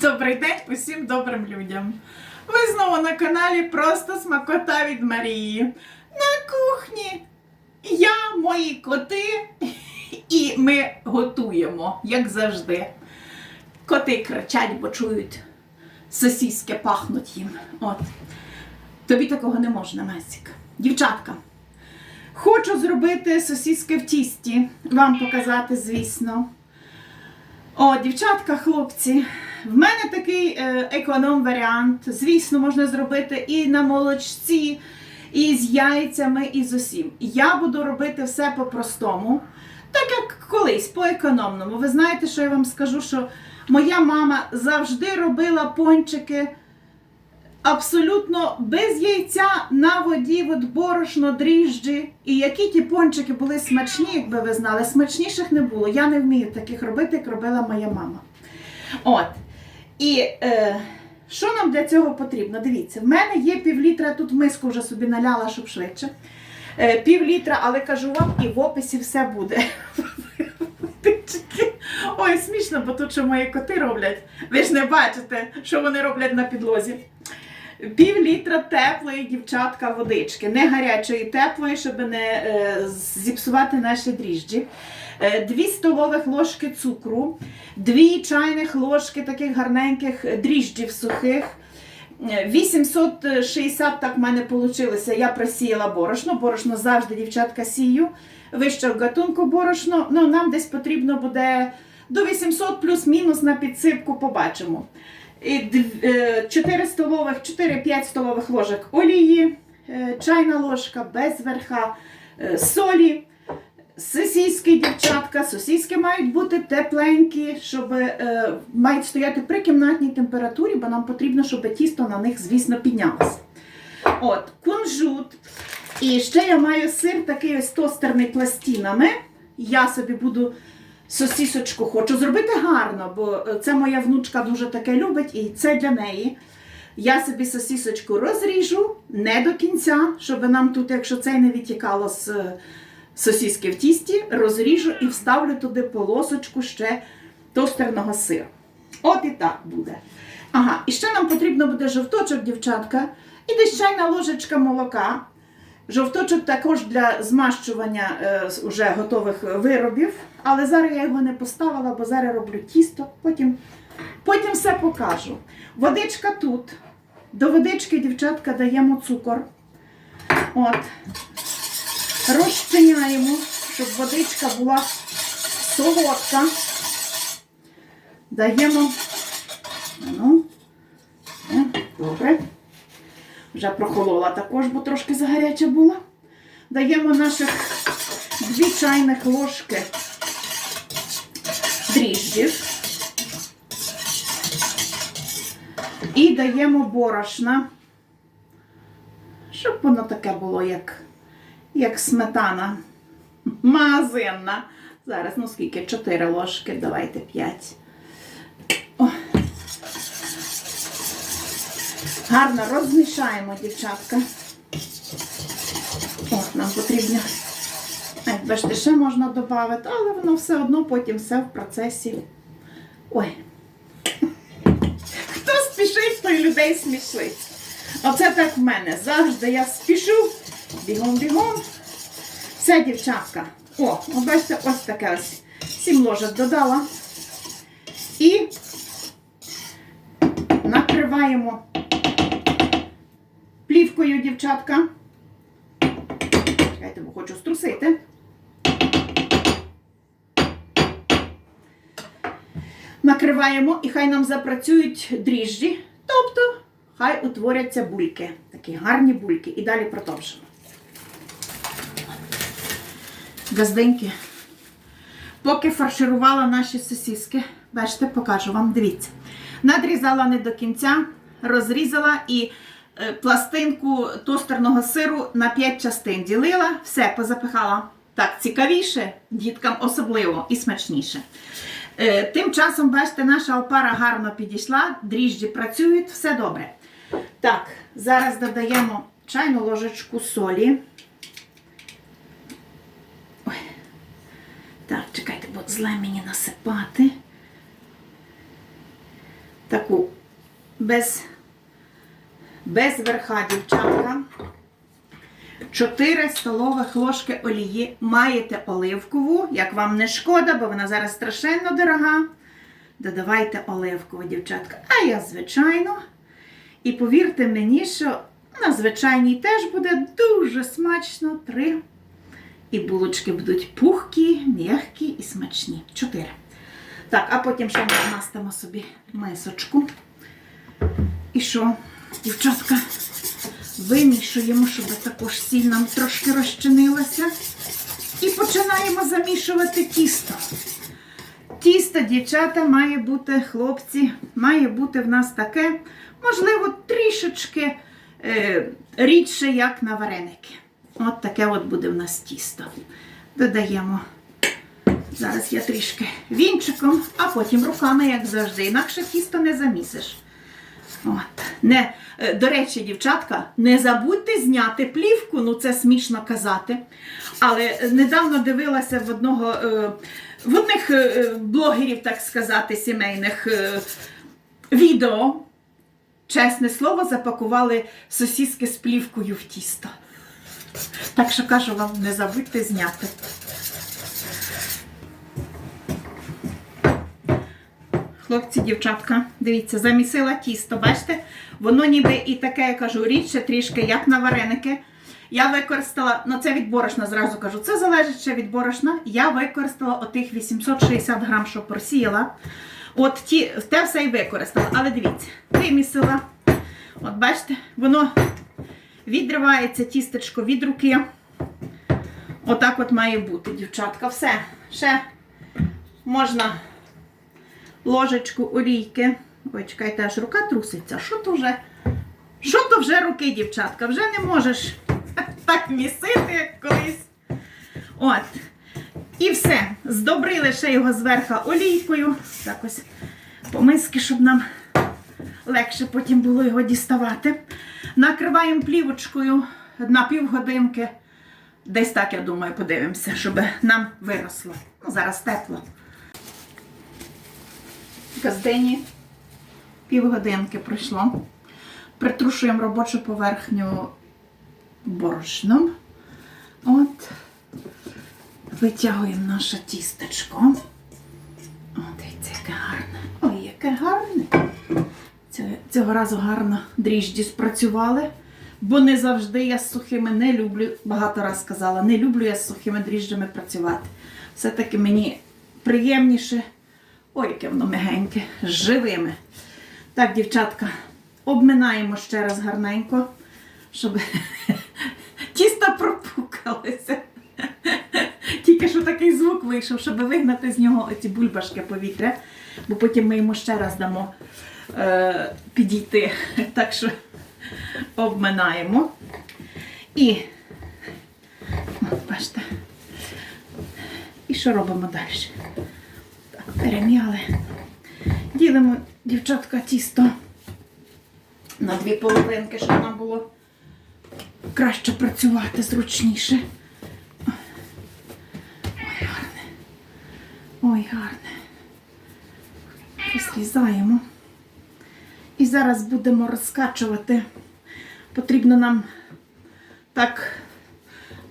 Добрий день усім добрим людям. Ви знову на каналі Просто Смакота від Марії. На кухні. Я, мої коти, і ми готуємо, як завжди. Коти кричать, бо чують сосіски пахнуть їм. От. Тобі такого не можна, Месік. Дівчатка, хочу зробити сосіски в тісті. Вам показати, звісно. О, дівчатка, хлопці, в мене такий е, економ-варіант. Звісно, можна зробити і на молочці, і з яйцями, і з усім. Я буду робити все по-простому, так як колись, по-економному. Ви знаєте, що я вам скажу, що моя мама завжди робила пончики абсолютно без яйця на воді, от борошно, дріжджі. І які ті пончики були смачні, якби ви знали, смачніших не було. Я не вмію таких робити, як робила моя мама. От. І е, що нам для цього потрібно? Дивіться, в мене є півлітра, тут миску вже собі наляла, щоб швидше. Е, Півлітра, але кажу вам, і в описі все буде. Ой, смішно, бо тут що мої коти роблять. Ви ж не бачите, що вони роблять на підлозі. Пів літра теплої дівчатка водички, не гарячої, теплої, щоб не е, зіпсувати наші дріжджі. Е, Дві столових ложки цукру, дві чайних ложки таких гарненьких дріжджів сухих. Е, 860 так в мене вийшло. Я просіяла борошно. Борошно завжди дівчатка сію. Вище в гатунку борошно. Ну, нам десь потрібно буде до 800 плюс-мінус на підсипку, побачимо. І е, 4 столових, 4-5 столових ложок олії, е, чайна ложка без верха, е, солі. Сосіски, дівчатка, сосіски мають бути тепленькі, щоб е, мають стояти при кімнатній температурі, бо нам потрібно, щоб тісто на них, звісно, піднялося. От, кунжут. І ще я маю сир такий ось тостерний пластинами. Я собі буду сосісочку хочу зробити гарно, бо е, це моя внучка дуже таке любить, і це для неї. Я собі сосісочку розріжу не до кінця, щоб нам тут, якщо це не відтікало з е, сосіски в тісті, розріжу і вставлю туди полосочку ще тостерного сиру. От і так буде. Ага, і ще нам потрібно буде жовточок, дівчатка, і десь чайна ложечка молока. Жовточок також для змащування е, готових виробів, але зараз я його не поставила, бо зараз роблю тісто, потім, потім все покажу. Водичка тут. До водички, дівчатка, даємо цукор. От. Розчиняємо, щоб водичка була солодка. Даємо. Ну, е, добре. Вже прохолола також, бо трошки загаряча була. Даємо наших дві чайних ложки дріжджів. І даємо борошна, щоб воно таке було, як, як сметана магазинна. Зараз, ну скільки? 4 ложки, давайте 5. Гарно розмішаємо, дівчатка. От, нам потрібно. Бачите, ще можна додати, але воно все одно потім все в процесі. Ой. Хто спішить, той людей смішить. Оце так в мене. Завжди я спішу. Бігом-бігом. Все, дівчатка. О, бачите, ось таке ось. Сім ложок додала. І накриваємо плівкою, дівчатка. Чекайте, бо хочу струсити. Накриваємо і хай нам запрацюють дріжджі, тобто хай утворяться бульки. Такі гарні бульки. І далі продовжимо. Газденьки. Поки фарширувала наші сосиски, бачите, покажу вам, дивіться. Надрізала не до кінця, розрізала і пластинку тостерного сиру на 5 частин ділила, все позапихала так цікавіше, діткам особливо і смачніше. Е, Тим часом, бачите, наша опара гарно підійшла, дріжджі працюють, все добре. Так, зараз додаємо чайну ложечку солі. Так, чекайте, бо зле мені насипати. таку без, без верха, дівчатка. 4 столових ложки олії. Маєте оливкову, як вам не шкода, бо вона зараз страшенно дорога. Додавайте оливкову, дівчатка. А я, звичайно. І повірте мені, що на звичайній теж буде дуже смачно. Три. І булочки будуть пухкі, м'які і смачні. Чотири. Так, а потім ще ми змастимо собі мисочку. І що, дівчатка, вимішуємо, щоб також сіль нам трошки розчинилася. І починаємо замішувати тісто. Тісто, дівчата, має бути, хлопці, має бути в нас таке, можливо, трішечки е, рідше, як на вареники. От таке от буде в нас тісто. Додаємо. Зараз я трішки вінчиком, а потім руками, як завжди. Інакше тісто не замісиш. От. Не, е, до речі, дівчатка, не забудьте зняти плівку, ну це смішно казати. Але недавно дивилася в одного е, в одних е, блогерів, так сказати, сімейних відео. Чесне слово, запакували сосіски з плівкою в тісто. Так що кажу вам, не забудьте зняти. Хлопці, дівчатка, дивіться, замісила тісто, бачите? Воно ніби і таке, я кажу, рідше трішки, як на вареники. Я використала, ну це від борошна, зразу кажу, це залежить ще від борошна. Я використала отих 860 грам, що просіяла. От ті, те все і використала. Але дивіться, вимісила. От бачите, воно відривається тістечко від руки. Отак от має бути, дівчатка. Все. Ще можна ложечку олійки. Ой, чекайте, аж рука труситься. Що то вже? Що то вже руки, дівчатка? Вже не можеш так місити, як колись. От. І все. Здобрили ще його зверху олійкою. Так ось помиски, щоб нам легше потім було його діставати. Накриваємо плівочкою на півгодинки. Десь так, я думаю, подивимося, щоб нам виросло. Ну, зараз тепло. Газдині півгодинки пройшло. Притрушуємо робочу поверхню борошном. От. Витягуємо наше тістечко. О, яке гарне. Ой, яке гарне. Цього, разу гарно дріжджі спрацювали, бо не завжди я з сухими не люблю, багато раз сказала, не люблю я з сухими дріжджами працювати. Все-таки мені приємніше. Ой, яке воно мягеньке, живими. Так, дівчатка, обминаємо ще раз гарненько, щоб тісто пропукалися. Тільки що такий звук вийшов, щоб вигнати з нього ці бульбашки повітря, бо потім ми йому ще раз дамо е, підійти. Так що обминаємо. І, бачите, і що робимо далі? Перем'яли. Ділимо, дівчатка, тісто на дві половинки, щоб нам було краще працювати, зручніше. Ой, гарне. Ой, гарне. Розрізаємо. І зараз будемо розкачувати. Потрібно нам так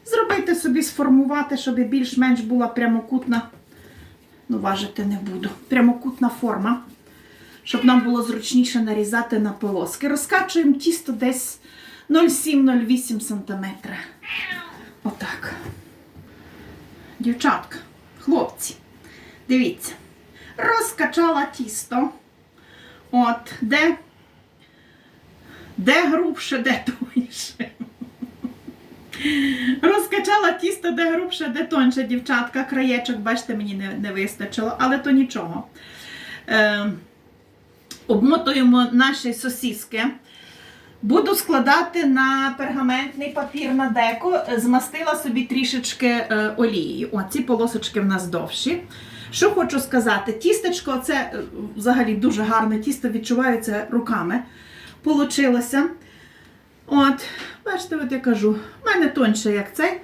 зробити собі, сформувати, щоб більш-менш була прямокутна. Ну, важити не буду. Прямокутна форма, щоб нам було зручніше нарізати на полоски. Розкачуємо тісто десь 0,7-0,8 см. Отак. Дівчатка, хлопці, дивіться, розкачала тісто. От, де, де грубше, де тоньше. Розкачала тісто, де грубше, де тоньше, дівчатка. Краєчок, бачите, мені не, не вистачило, але то нічого. Е, обмотуємо наші сосіски. Буду складати на пергаментний папір на деко. Змастила собі трішечки е, олією. О, ці полосочки в нас довші. Що хочу сказати, тістечко це е, взагалі дуже гарне тісто, відчувається руками. Получилося. От, бачите, от я кажу, в мене тоньше, як цей.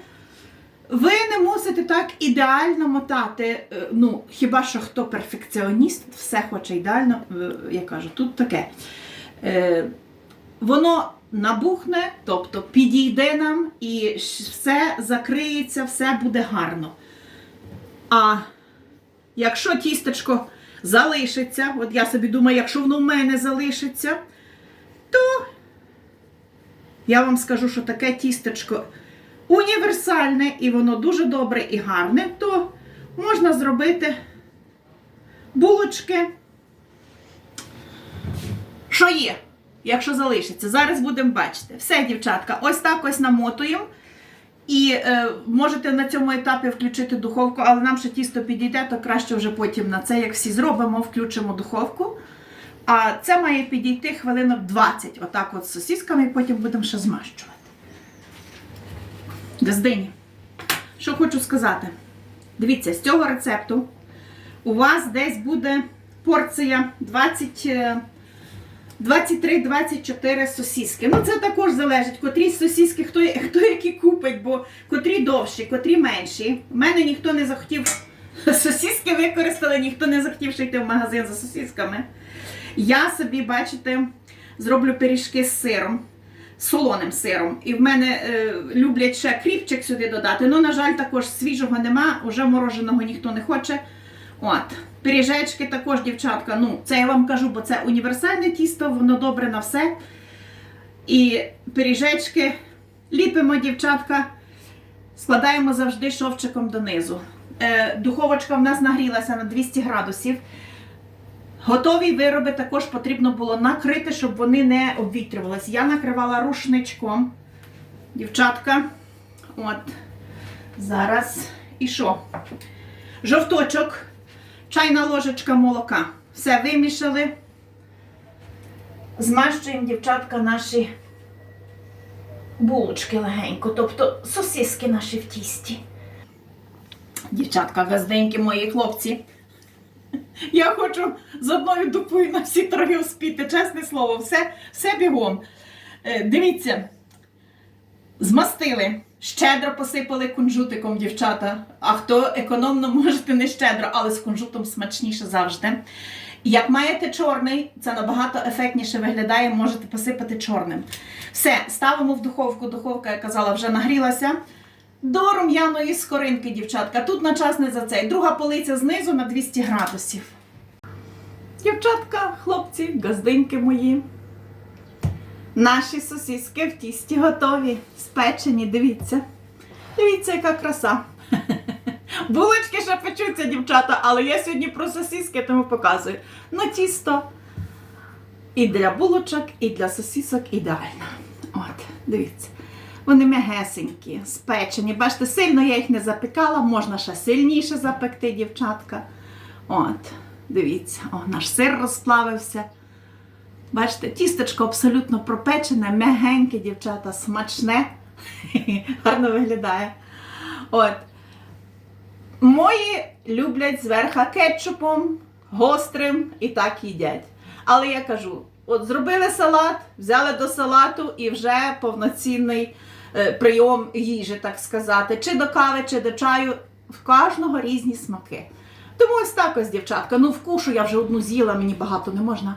Ви не мусите так ідеально мотати. е, Ну, хіба що хто перфекціоніст, все хоче ідеально. е, Я кажу, тут таке. Е, Воно набухне, тобто підійде нам і все закриється, все буде гарно. А якщо тістечко залишиться, от я собі думаю, якщо воно в мене залишиться, то я вам скажу, що таке тістечко універсальне і воно дуже добре і гарне, то можна зробити булочки. Що є, якщо залишиться? Зараз будемо бачити. Все, дівчатка, ось так ось намотуємо. І е, можете на цьому етапі включити духовку, але нам ще тісто підійде, то краще вже потім на це, як всі зробимо, включимо духовку. А це має підійти хвилинок 20, отак от з сосісками, і потім будемо ще змащувати. Газдині. Що хочу сказати. Дивіться, з цього рецепту у вас десь буде порція 20. е, 23-24 сосіски. Ну, це також залежить, котрі сосіски, хто, хто які купить, бо котрі довші, котрі менші. У мене ніхто не захотів сосіски використали, ніхто не захотів йти в магазин за сосісками. Я собі, бачите, зроблю пиріжки з сиром, солоним сиром. І в мене е, люблять ще кріпчик сюди додати. Ну, на жаль, також свіжого нема, уже мороженого ніхто не хоче. От. Пиріжечки також, дівчатка. Ну, це я вам кажу, бо це універсальне тісто, воно добре на все. І пиріжечки ліпимо, дівчатка, складаємо завжди шовчиком донизу. Е, духовочка в нас нагрілася на 200 градусів. Готові вироби також потрібно було накрити, щоб вони не обвітрювалися. Я накривала рушничком. Дівчатка. От. Зараз. І що? Жовточок, чайна ложечка молока. Все вимішали. Змащуємо, дівчатка, наші булочки легенько, тобто сосиски наші в тісті. Дівчатка, газденькі мої хлопці. Я хочу з одною дупою на всі торги вспіти, чесне слово, все, все бігом. Е, дивіться, змастили, щедро посипали кунжутиком, дівчата. А хто економно, можете не щедро, але з кунжутом смачніше завжди. Як маєте чорний, це набагато ефектніше виглядає, можете посипати чорним. Все, ставимо в духовку. Духовка, я казала, вже нагрілася. До рум'яної скоринки, дівчатка. Тут на час не за цей. Друга полиця знизу на 200 градусів. Дівчатка, хлопці, газдинки мої. Наші сосиски в тісті готові, спечені, дивіться. Дивіться, яка краса. Булочки ще печуться, дівчата, але я сьогодні про сосиски, тому показую. Ну, тісто і для булочок, і для сосисок ідеально. От, дивіться. Вони м'ягесенькі, спечені. Бачите, сильно я їх не запікала, можна ще сильніше запекти, дівчатка. От, дивіться, о, наш сир розплавився. Бачите, тістечко абсолютно пропечене, м'ягеньке, дівчата, смачне. Гарно виглядає. От. Мої люблять зверха кетчупом, гострим і так їдять. Але я кажу: от зробили салат, взяли до салату і вже повноцінний прийом їжі, так сказати, чи до кави, чи до чаю. В кожного різні смаки. Тому ось так ось, дівчатка. Ну, вкушу я вже одну з'їла, мені багато не можна.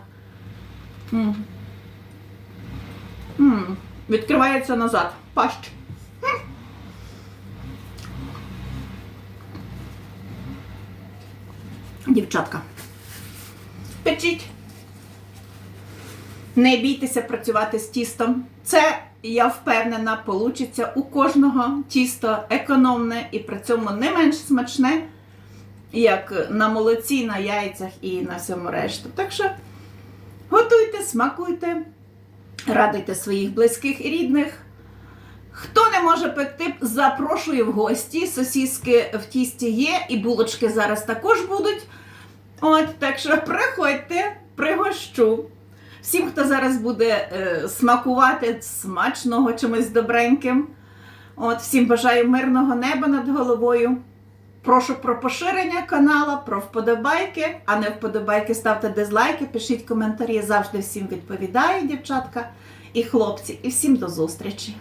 М. М. Відкривається назад. Пащ. Дівчатка. Печіть. Не бійтеся працювати з тістом. Це, я впевнена, получиться у кожного тісто економне і при цьому не менш смачне, як на молоці, на яйцях і на всьому решту. Так що готуйте, смакуйте, радуйте своїх близьких і рідних. Хто не може пекти, запрошую в гості. Сосіски в тісті є, і булочки зараз також будуть. От, так що приходьте, пригощу. Всім, хто зараз буде е, смакувати смачного чимось добреньким. От, всім бажаю мирного неба над головою. Прошу про поширення канала, про вподобайки, а не вподобайки ставте дизлайки, пишіть коментарі. Завжди всім відповідаю, дівчатка і хлопці. І всім до зустрічі!